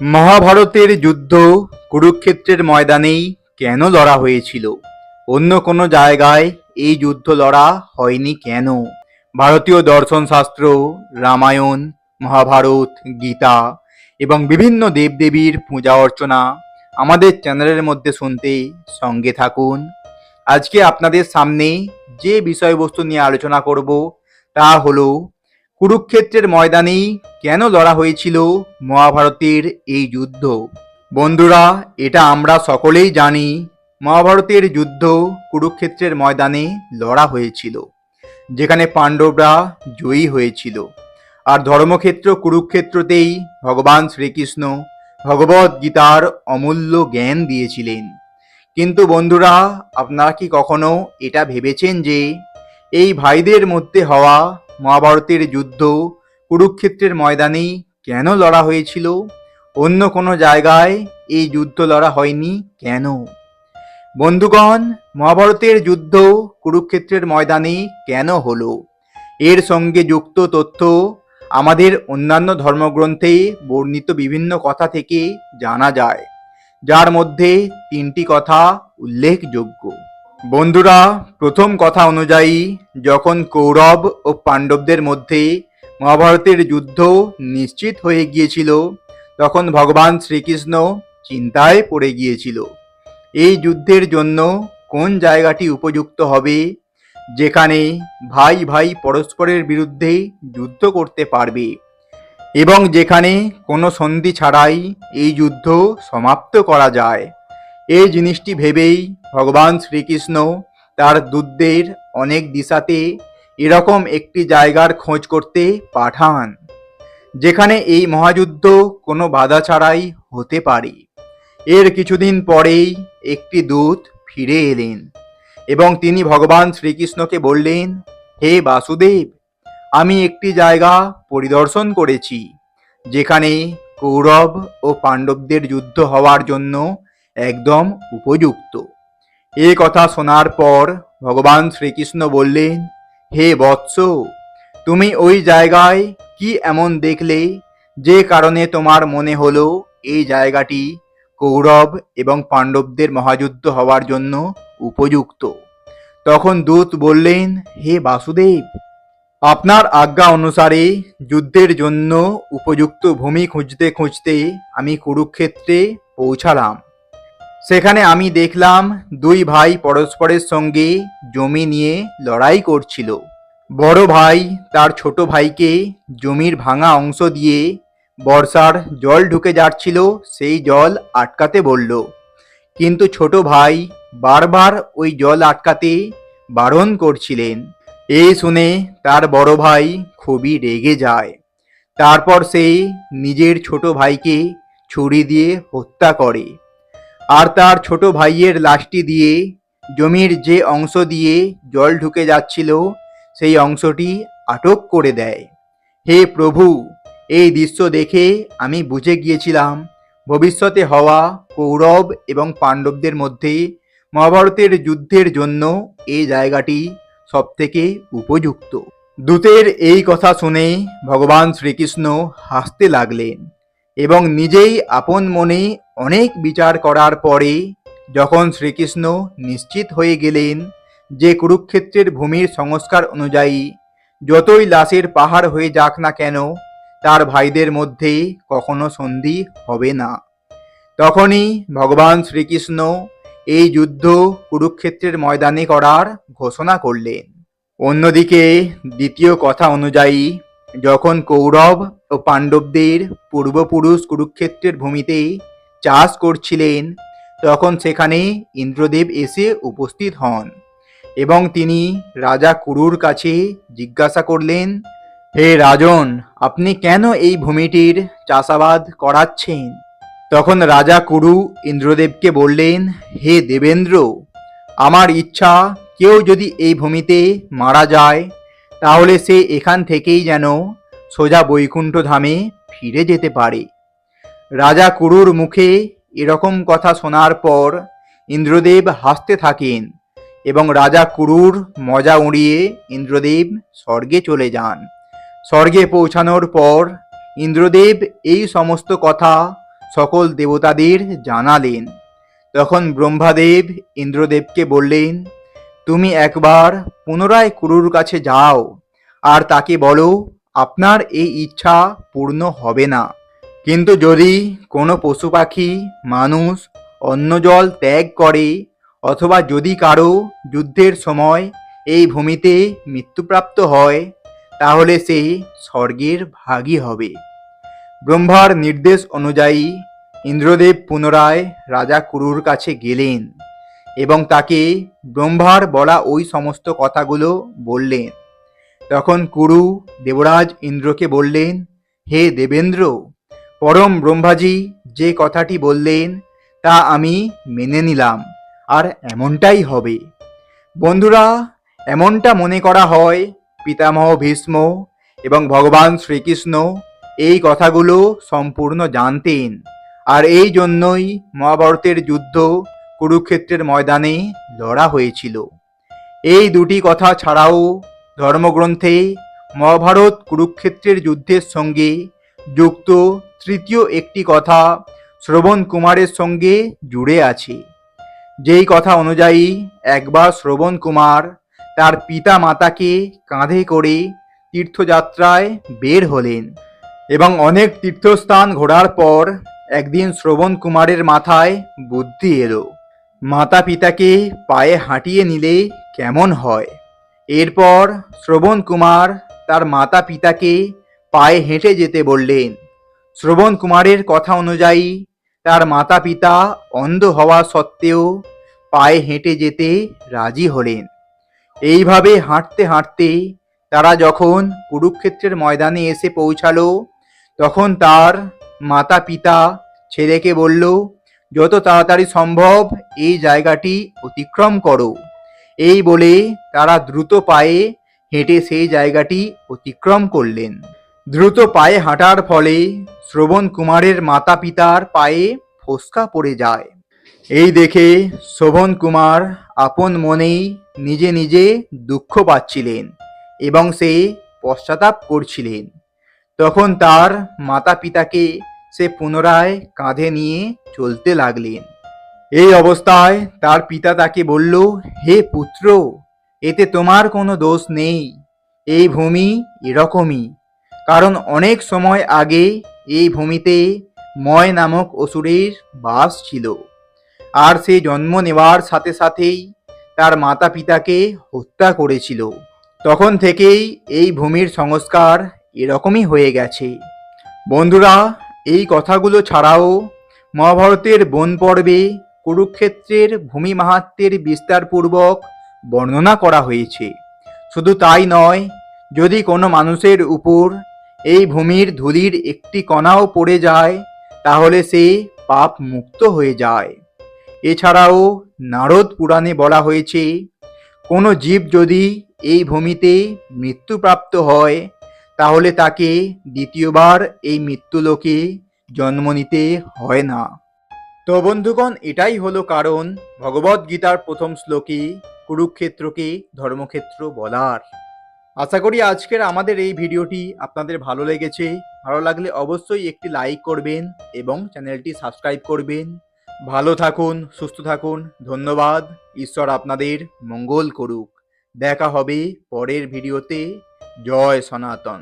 মহাভারতের যুদ্ধ কুরুক্ষেত্রের ময়দানেই কেন লড়া হয়েছিল? অন্য কোনো জায়গায় এই যুদ্ধ লড়া হয়নি কেন? ভারতীয় দর্শন শাস্ত্র রামায়ণ, মহাভারত, গীতা এবং বিভিন্ন দেবদেবীর পূজা অর্চনা আমাদের চ্যানেলের মধ্যে শুনতে সঙ্গে থাকুন। আজকে আপনাদের সামনে যে বিষয়বস্তু নিয়ে আলোচনা করব তা হলো কুরুক্ষেত্রের ময়দানেই কেন লড়া হয়েছিল মহাভারতের এই যুদ্ধ? বন্ধুরা, এটা আমরা সকলেই জানি, মহাভারতের যুদ্ধ কুরুক্ষেত্রের ময়দানে লড়া হয়েছিল, যেখানে পাণ্ডবরা জয়ী হয়েছিল। আর ধর্মক্ষেত্র কুরুক্ষেত্রতেই ভগবান শ্রীকৃষ্ণ ভগবদ গীতার অমূল্য জ্ঞান দিয়েছিলেন। কিন্তু বন্ধুরা, আপনারা কি কখনো এটা ভেবেছেন যে এই ভাইদের মধ্যে হওয়া মহাভারতের যুদ্ধ কুরুক্ষেত্রের ময়দানেই কেন লড়া হয়েছিল? অন্য কোনো জায়গায় এই যুদ্ধ লড়া হয়নি কেন? বন্ধুগণ, মহাভারতের যুদ্ধ কুরুক্ষেত্রের ময়দানে কেন হলো? এর সঙ্গে যুক্ত তথ্য আমাদের অন্যান্য ধর্মগ্রন্থে বর্ণিত বিভিন্ন কথা থেকে জানা যায়, যার মধ্যে তিনটি কথা উল্লেখযোগ্য। বন্ধুরা, প্রথম কথা অনুযায়ী, যখন কৌরব ও পাণ্ডবদের মধ্যে মহাভারতের যুদ্ধ নিশ্চিত হয়ে গিয়েছিল, তখন ভগবান শ্রীকৃষ্ণ চিন্তায় পড়ে গিয়েছিল, এই যুদ্ধের জন্য কোন জায়গাটি উপযুক্ত হবে, যেখানে ভাই ভাই পরস্পরের বিরুদ্ধে যুদ্ধ করতে পারবে, এবং যেখানে কোনো সন্ধি ছাড়াই এই যুদ্ধ সমাপ্ত করা যায়। এই জিনিসটি ভেবেই ভগবান শ্রীকৃষ্ণ তার দূতদের অনেক দিশাতে এরকম একটি জায়গার খোঁজ করতে পাঠান, যেখানে এই মহাযুদ্ধ কোনো বাধা ছাড়াই হতে পারে। এর কিছুদিন পরেই একটি দূত ফিরে এলেন এবং তিনি ভগবান শ্রীকৃষ্ণকে বললেন, হে বাসুদেব, আমি একটি জায়গা পরিদর্শন করেছি, যেখানে কৌরব ও পাণ্ডবদের যুদ্ধ হওয়ার জন্য একদম উপযুক্ত। এ কথা শোনার পর ভগবান শ্রীকৃষ্ণ বললেন, হে বৎস, তুমি ওই জায়গায় কি এমন দেখলে যে কারণে তোমার মনে হলো এই জায়গাটি কৌরব এবং পাণ্ডবদের মহাযুদ্ধ হওয়ার জন্য উপযুক্ত? তখন দূত বললেন, হে বাসুদেব, আপনার আজ্ঞা অনুসারে যুদ্ধের জন্য উপযুক্ত ভূমি খুঁজতে খুঁজতে আমি কুরুক্ষেত্রে পৌঁছালাম। সেখানে আমি দেখলাম দুই ভাই পরস্পরের সঙ্গে জমি নিয়ে লড়াই করছিল। বড় ভাই তার ছোট ভাইকে জমির ভাঙা অংশ দিয়ে বর্ষার জল ঢুকে যাচ্ছিল, সেই জল আটকাতে বলল। কিন্তু ছোট ভাই বারবার ওই জল আটকাতে বারণ করছিলেন। এই শুনে তার বড় ভাই খুবই রেগে যায়। তারপর সে নিজের ছোট ভাইকে ছুরি দিয়ে হত্যা করে। আর তার ছোট ভাইয়ের লাশটি দিয়ে, জমির যে অংশ দিয়ে জল ঢুকে যাচ্ছিল, সেই অংশটি আটক করে দেয়। হে প্রভু, এই দৃশ্য দেখে আমি বুঝে গিয়েছিলাম, ভবিষ্যতে হওয়া কৌরব এবং পাণ্ডবদের মধ্যে মহাভারতের যুদ্ধের জন্য এই জায়গাটি সবথেকে উপযুক্ত। দূতের এই কথা শুনে ভগবান শ্রীকৃষ্ণ হাসতে লাগলেন। এবং নিজেই আপন মনে অনেক বিচার করার পরে যখন শ্রীকৃষ্ণ নিশ্চিত হয়ে গেলেন যে কুরুক্ষেত্রের ভূমির সংস্কার অনুযায়ী যতই লাশের পাহাড় হয়ে যাক না কেন, তার ভাইদের মধ্যে কখনো সন্ধি হবে না। তখনই ভগবান শ্রীকৃষ্ণ এই যুদ্ধ কুরুক্ষেত্রের ময়দানে করার ঘোষণা করলেন। অন্যদিকে দ্বিতীয় কথা অনুযায়ী যখন কৌরব ও পাণ্ডবদের পূর্বপুরুষ কুরুক্ষেত্রের ভূমিতে চাষ করছিলেন, তখন সেখানে ইন্দ্রদেব এসে উপস্থিত হন এবং তিনি রাজা কুরুর কাছে জিজ্ঞাসা করলেন, হে রাজন, আপনি কেন এই ভূমিটির চাষাবাদ করাচ্ছেন? তখন রাজা কুরু ইন্দ্রদেবকে বললেন, হে দেবেন্দ্র, আমার ইচ্ছা কেউ যদি এই ভূমিতে মারা যায় তাহলে সে এখান থেকেই যেন সোজা বৈকুণ্ঠ ধামে ফিরে যেতে পারে। রাজা কুরুর মুখে এরকম কথা শোনার পর ইন্দ্রদেব হাসতে থাকেন এবং রাজা কুরুর মজা উড়িয়ে ইন্দ্রদেব স্বর্গে চলে যান। স্বর্গে পৌঁছানোর পর ইন্দ্রদেব এই সমস্ত কথা সকল দেবতাদের জানালেন। তখন ব্রহ্মাদেব ইন্দ্রদেবকে বললেন তুমি একবার পুনরায় কুরুর কাছে যাও, আর তাকে বলো, আপনার এই ইচ্ছা পূর্ণ হবে না। কিন্তু যদি কোনো পশু পাখি, মানুষ অন্ন জল ত্যাগ করে, অথবা যদি কারও যুদ্ধের সময় এই ভূমিতে মৃত্যুপ্রাপ্ত হয়, তাহলে সে স্বর্গের ভাগী হবে। ব্রহ্মার নির্দেশ অনুযায়ী ইন্দ্রদেব পুনরায় রাজা কুরুর কাছে গেলেন। এবং তাকে ব্রহ্মার বলা ওই সমস্ত কথাগুলো বললেন। তখন কুরু দেবরাজ ইন্দ্রকে বললেন, হে দেবেন্দ্র, পরম ব্রহ্মাজি যে কথাটি বললেন, তা আমি মেনে নিলাম, আর এমনটাই হবে। বন্ধুরা, এমনটা মনে করা হয়, পিতামহ ভীষ্ম এবং ভগবান শ্রীকৃষ্ণ এই কথাগুলো সম্পূর্ণ জানতেন, আর এই জন্যই মহাভারতের যুদ্ধ কুরুক্ষেত্রের ময়দানে লড়া হয়েছিল। এই দুটি কথা ছাড়াও ধর্মগ্রন্থে মহাভারত কুরুক্ষেত্রের যুদ্ধের সঙ্গে যুক্ত তৃতীয় একটি কথা শ্রবণ কুমারের সঙ্গে জুড়ে আছে। যেই কথা অনুযায়ী একবার শ্রবণ কুমার তার পিতা মাতাকে কাঁধে করে তীর্থযাত্রায় বের হলেন এবং অনেক তীর্থস্থান ঘোরার পর একদিন শ্রবণ কুমারের মাথায় বুদ্ধি এলো। মাতা পিতাকে পায়ে হাঁটিয়ে নিলে কেমন হয়? এরপর শ্রবণ কুমার তার মাতা পিতাকে পায়ে হেঁটে যেতে বললেন। শ্রবণ কুমারের কথা অনুযায়ী তার মাতা পিতা অন্ধ হওয়া সত্ত্বেও পায়ে হেঁটে যেতে রাজি হলেন। এইভাবে হাঁটতে হাঁটতে তারা যখন কুরুক্ষেত্রের ময়দানে এসে পৌঁছালো, তখন তার মাতা পিতা ছেলেকে বলল যত তাড়াতাড়ি সম্ভব এই জায়গাটি অতিক্রম করো। এই বলে তারা দ্রুত পায়ে হেঁটে সেই জায়গাটি অতিক্রম করলেন। দ্রুত পায়ে হাঁটার ফলে শ্রবণ কুমারের মাতা পিতার পায়ে ফোসকা পড়ে যায়। এই দেখে শোভন কুমার আপন মনেই নিজে নিজে দুঃখ পাচ্ছিলেন এবং সে পশ্চাতাপ করছিলেন। তখন তার মাতা পিতাকে সে পুনরায় কাঁধে নিয়ে চলতে লাগলেন। এই অবস্থায় তার পিতা তাকে বলল, হে পুত্র, এতে তোমার কোনো দোষ নেই। এই ভূমি এরকমই। কারণ অনেক সময় আগে এই ভূমিতে ময় নামক অসুরের বাস ছিল। আর সে জন্ম নেওয়ার সাথে সাথেই তার মাতা পিতাকে হত্যা করেছিল। তখন থেকেই এই ভূমির সংস্কার এরকমই হয়ে গেছে। বন্ধুরা এই কথাগুলো ছাড়াও মহাভারতের বন পর্বে কুরুক্ষেত্রের ভূমি মাহাত্মের বিস্তারপূর্বক বর্ণনা করা হয়েছে। শুধু তাই নয়, যদি কোনো মানুষের উপর এই ভূমির ধুলির একটি কণাও পড়ে যায়, তাহলে সে পাপ মুক্ত হয়ে যায়। এছাড়াও নারদ পুরাণে বলা হয়েছে, কোনো জীব যদি এই ভূমিতে মৃত্যুপ্রাপ্ত হয় তাহলে তাকে দ্বিতীয়বার এই মৃত্যুলোকে জন্ম নিতে হয় না। তো বন্ধুগণ, এটাই হলো কারণ ভগবদ গীতার প্রথম শ্লোকে কুরুক্ষেত্রকে ধর্মক্ষেত্র বলার। আশা করি আজকের আমাদের এই ভিডিওটি আপনাদের ভালো লেগেছে। ভালো লাগলে অবশ্যই একটি লাইক করবেন এবং চ্যানেলটি সাবস্ক্রাইব করবেন। ভালো থাকুন, সুস্থ থাকুন। ধন্যবাদ। ঈশ্বর আপনাদের মঙ্গল করুক। দেখা হবে পরের ভিডিওতে। জয় সনাতন